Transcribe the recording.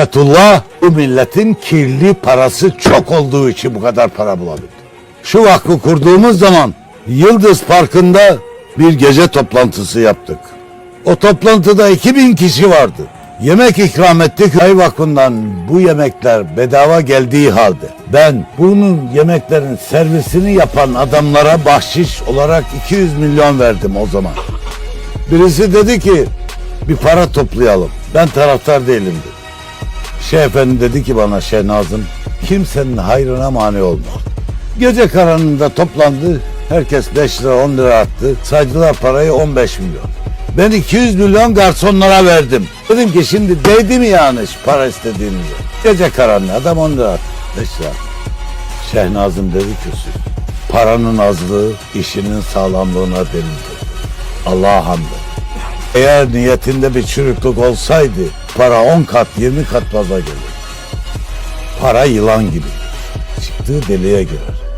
Fethullah bu milletin kirli parası çok olduğu için bu kadar para bulabildi. Şu vakfı kurduğumuz zaman Yıldız Parkı'nda bir gece toplantısı yaptık. O toplantıda 2000 kişi vardı. Yemek ikram ettik. Ay Vakfı'ndan bu yemekler bedava geldiği halde ben bunun yemeklerin servisini yapan adamlara bahşiş olarak 200 milyon verdim o zaman. Birisi dedi ki bir para toplayalım. Ben taraftar değilim dedi. Şeyh Efendi dedi ki bana Şeyh kimsenin hayrına mani olma. Gece karanlığında toplandı. Herkes 5 lira 10 lira attı. Saydılar parayı 15 milyon. Ben 200 milyon garsonlara verdim. Dedim ki şimdi değdi mi yani para istediğinize? Gece karanlığı adam 10 lira attı. 5 lira attı. Dedi ki paranın azlığı işinin sağlamlığına delildir. Allah'a hamd. Eğer niyetinde bir çürüklük olsaydı para 10 kat 20 kat fazla gelir. Para yılan gibi. Çıktığı deliğe girer.